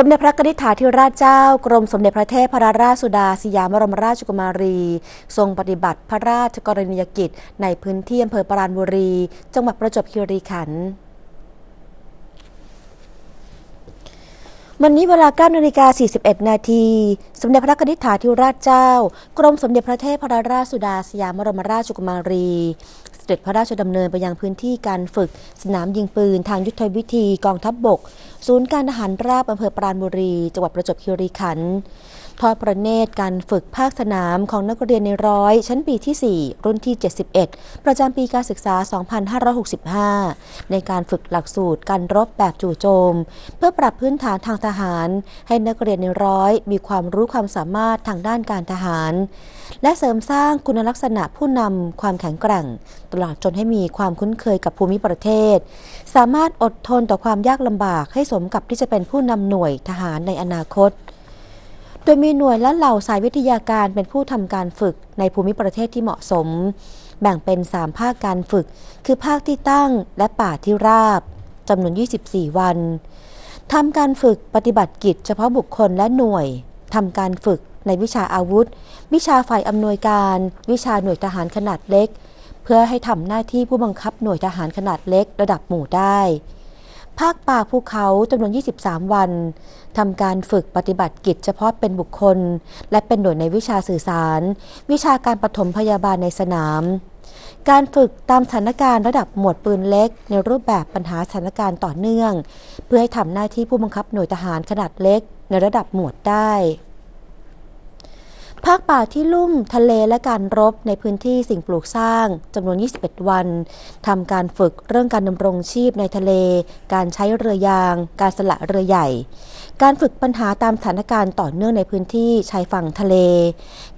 สมเด็จพระนิธิถาธิราชเจ้า กรมสมเด็จพระเทพรราชสุดาสยามบรมราชกุมารี ทรงปฏิบัติพระราชกรณียกิจ ในพื้นที่อำเภอปราณบุรี จังหวัดประจวบคีรีขันธ์วันนี้เวลา9นาฬิกา41 นาที สมเด็จพระนิธิถาธิราชเจ้า กรมสมเด็จพระเทพรราชสุดาสยามบรมราชกุมารี ด็จพระราชดำเนินไปยังพื้นที่การฝึก สนามยิงปืนทางยุทธวิธีกองทัพบบก ศูนย์การทหารราบอำเภอปราณบุรี จังหวัดประจวบคีรีขันธ์ ทอดประเนตรการฝึกภาคสนามของนักเรียนในร้อย ชั้นปีที่ 4 รุ่นที่ 71 ประจำปีการศึกษา 2565 ในการฝึกหลักสูตรการรบแบบจู่โจม เพื่อปรับพื้นฐานทางทหาร ให้นักเรียนในร้อยมีความรู้ความสามารถทางด้านการทหาร และเสริมสร้างคุณลักษณะผู้นำความแข็งแกร่ง ตลอดจนให้มีความคุ้นเคยกับภูมิประเทศ สามารถอดทนต่อความยากลำบากให้สมกับที่จะเป็นผู้นำหน่วยทหารในอนาคต ดยมีหน่วยและเหล่าสายวิทยาการเป็นผู้ทำการฝึกในภูมิประเทศที่เหมาะสม แบ่งเป็น 3 ภาคการฝึก คือภาคที่ตั้งและป่าที่ราบจำนวน 24 วันทำการฝึกปฏิบัติกิจเฉพาะบุคคลและหน่วยทำการฝึกในวิชาอาวุธ วิชาฝ่ายอำนวยการ วิชาหน่วยทหารขนาดเล็ก เพื่อให้ทำหน้าที่ผู้บังคับหน่วยทหารขนาดเล็กระดับหมู่ได้ ภาคป่าภูเขาจำนวน 23 วันทำการฝึกปฏิบัติกิจเฉพาะเป็นบุคคล และเป็นหน่วยในวิชาสื่อสาร วิชาการปฐมพยาบาลในสนาม การฝึกตามสถานการณ์ระดับหมวดปืนเล็ก ในรูปแบบปัญหาสถานการณ์ต่อเนื่อง เพื่อให้ทำหน้าที่ผู้บังคับหน่วยทหารขนาดเล็กในระดับหมวดได้ ภาคป่าที่ลุ่มทะเลและการรบในพื้นที่สิ่งปลูกสร้างจำนวน 21 วันทำการฝึกเรื่องการดำรงชีพในทะเล การใช้เรือยาง การสละเรือใหญ่ การฝึกปัญหาตามสถานการณ์ต่อเนื่องในพื้นที่ชายฝั่งทะเล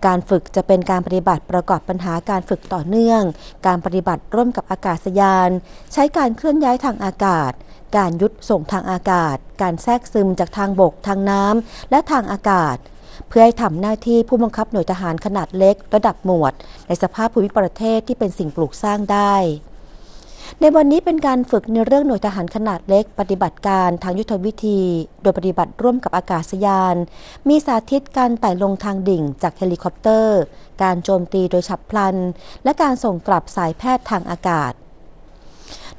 การฝึกจะเป็นการปฏิบัติประกอบปัญหาการฝึกต่อเนื่อง การปฏิบัติร่วมกับอากาศยาน ใช้การเคลื่อนย้ายทางอากาศการยุดส่งทางอากาศ การแทรกซึมจากทางบก ทางน้ำ และทางอากาศ เพื่อให้ทำหน้าที่ผู้บังคับหน่วยทหารขนาดเล็กระดับหมวด ในสภาพภูมิประเทศที่เป็นสิ่งปลูกสร้างได้ในวันนี้เป็นการฝึกในเรื่องหน่วยทหารขนาดเล็ก ปฏิบัติการทางยุทธวิธี โดยปฏิบัติร่วมกับอากาศยาน มีสาธิตการไต่ลงทางดิ่งจากเฮลิคอปเตอร์ การโจมตีโดยฉับพลัน และการส่งกลับสายแพทย์ทางอากาศ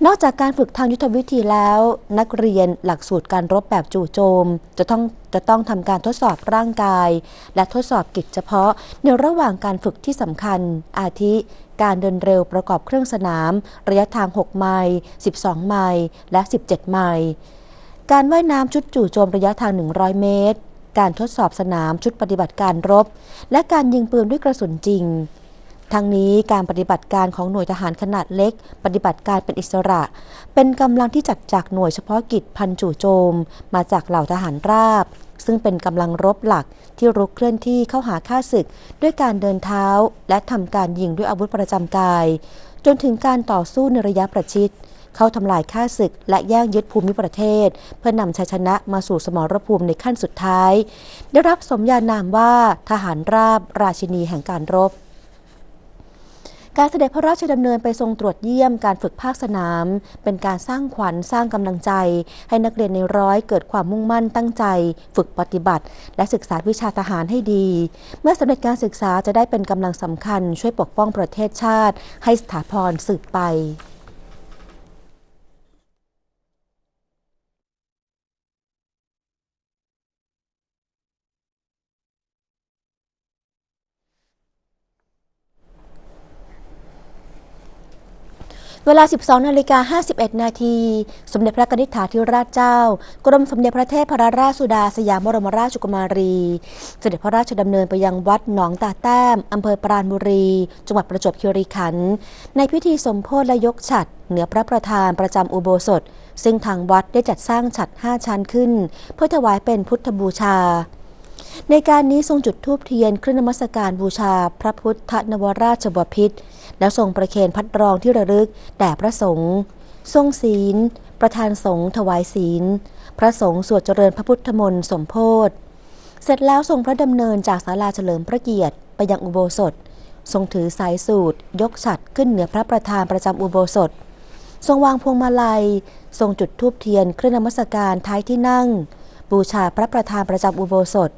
นอกจากการฝึกทางยุทธวิธีแล้ว นักเรียนหลักสูตรการรบแบบจู่โจม จะต้องจะต้องทำการทดสอบร่างกาย และทดสอบกิจเฉพาะ ในระหว่างการฝึกที่สำคัญ อาทิการเดินเร็วประกอบเครื่องสนาม ระยะทาง 6 ไมล์ 12 ไมล์ และ 17 ไมล์การว่ายน้ำชุดจู่โจมระยะทาง 100 เมตร การทดสอบสนามชุดปฏิบัติการรบ และการยิงปืนด้วยกระสุนจริง ทั้งนี้การปฏิบัติการของหน่วยทหารขนาดเล็ก ปฏิบัติการเป็นอิสระ เป็นกำลังที่จัดจากหน่วยเฉพาะกิจพันจู่โจม มาจากเหล่าทหารราบ ซึ่งเป็นกำลังรบหลักที่รุกเคลื่อนที่เข้าหาข้าศึก ด้วยการเดินเท้า และทำการยิงด้วยอาวุธประจำกาย จนถึงการต่อสู้ในระยะประชิดเข้าทำลายข้าศึก และแย่งยึดภูมิประเทศ เพื่อนำชัยชนะมาสู่สมรภูมิในขั้นสุดท้าย ได้รับสมญานามว่าทหารราบราชินีแห่งการรบ การเสด็จพระราชดำเนินไปทรงตรวจเยี่ยมการฝึกภาคสนาม เป็นการสร้างขวัญสร้างกำลังใจ ให้นักเรียนในร้อยเกิดความมุ่งมั่นตั้งใจ ฝึกปฏิบัติ และศึกษาวิชาทหารให้ดี เมื่อสำเร็จการศึกษาจะได้เป็นกำลังสำคัญ ช่วยปกป้องประเทศชาติ ให้สถาพรสืบไป เวลา 12 นาฬิกา 51 นาที สมเด็จพระนิธิถาธิราชเจ้า กรมสมเด็จพระเทพรราชสุดาสยามบรมราชกุมารี เสด็จพระราชดำเนินไปยังวัดหนองตาแต้ม อำเภอปราณบุรี จังหวัดประจวบคีรีขันธ์ในพิธีสมโพธิและยกฉัตรเหนือพระประธานประจำอุโบสถ ซึ่งทางวัดได้จัดสร้างฉัตร5ชั้นขึ้น เพื่อถวายเป็นพุทธบูชา ในการนี้ทรงจุดธูปเทียนเครื่องนมัสการบูชา พระพุทธนวราชบพิตรแล้วทรงประเคนพัดรองที่ระลึกแด่พระสงฆ์ทรงศีล ประธานสงฆ์ถวายศีล พระสงฆ์สวดเจริญพระพุทธมนต์สมโพธเสร็จแล้วทรงพระดำเนินจากศาลาเฉลิมพระเกียรติไปยังอุโบสถ ทรงถือสายสูตร ยกฉัตรขึ้นเหนือพระประธานประจำอุโบสถ ทรงวางพวงมาลัย ทรงจุดธูปเทียนเครื่องนมัสการท้ายที่นั่ง บูชาพระประธานประจำอุโบสถ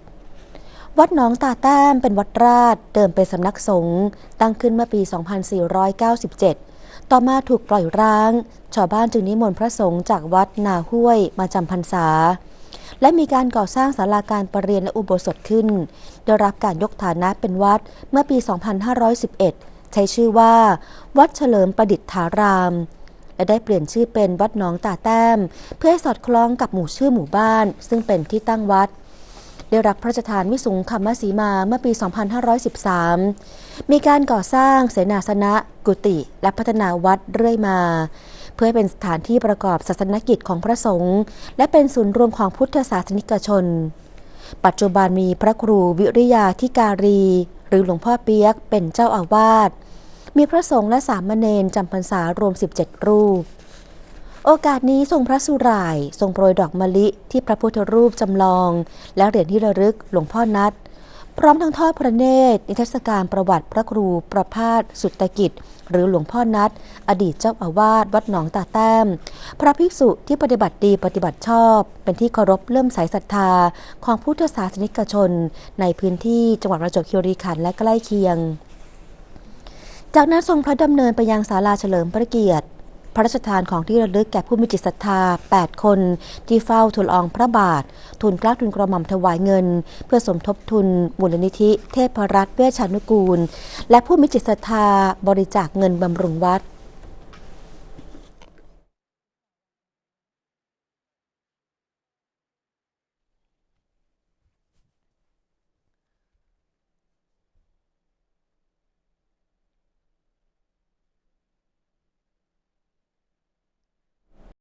วัดหนองตาแต้มเป็นวัดราชเดิมเป็นสำนักสงฆ์ตั้งขึ้นเมื่อปี 2497 ต่อมาถูกปล่อยร้าง ชาวบ้านจึงนิมนต์พระสงฆ์จากวัดนาห้วยมาจำพรรษา และมีการก่อสร้างศาลาการประเรียนและอุโบสถขึ้น ได้รับการยกฐานะเป็นวัดเมื่อปี 2511 ใช้ชื่อว่า วัดเฉลิมประดิษฐาราม และได้เปลี่ยนชื่อเป็นวัดหนองตาแต้ม เพื่อให้สอดคล้องกับหมู่ชื่อหมู่บ้าน ซึ่งเป็นที่ตั้งวัด ได้รับพระราชทานวิสุงคำมสีมาเมื่อปี 2513 มีการก่อสร้างเสนาสนะกุฏิและพัฒนาวัดเรื่อยมา เพื่อให้เป็นสถานที่ประกอบศาสนกิจของพระสงฆ์และเป็นศูนย์รวมของพุทธศาสนิกชน ปัจจุบันมีพระครูวิริยาธิการี หรือหลวงพ่อเปียกเป็นเจ้าอาวาสมีพระสงฆ์และสามเณรจำพรรษารวม 17 รูป โอกาสนี้ทรงพระสุร่าย ทรงโปรยดอกมะลิที่พระพุทธรูปจำลอง และเหรียญที่ระลึกหลวงพ่อนัด พร้อมทั้งทอดพระเนตรนิทรรศการประวัติพระครูประพาสสุตกิจ หรือหลวงพ่อนัด อดีตเจ้าอาวาสวัดหนองตาแต้ม พระภิกษุที่ปฏิบัติดีปฏิบัติชอบ เป็นที่เคารพเลื่อมใสศรัทธาของพุทธศาสนิกชน ในพื้นที่จังหวัดประจวบคีรีขันธ์และใกล้เคียงจากนั้นทรงพระดำเนินไปยังศาลาเฉลิมพระเกียรติ พระราชทานของที่ระลึกแก่ผู้มีจิตศรัทธา 8 คน ที่เฝ้าทูลอองพระบาท ทุนกล้าทุนกระหม่อมถวายเงิน เพื่อสมทบทุนมูลนิธิ เทพรัตน์เวชานุกูล และผู้มีจิตศรัทธาบริจาคเงินบำรุงวัด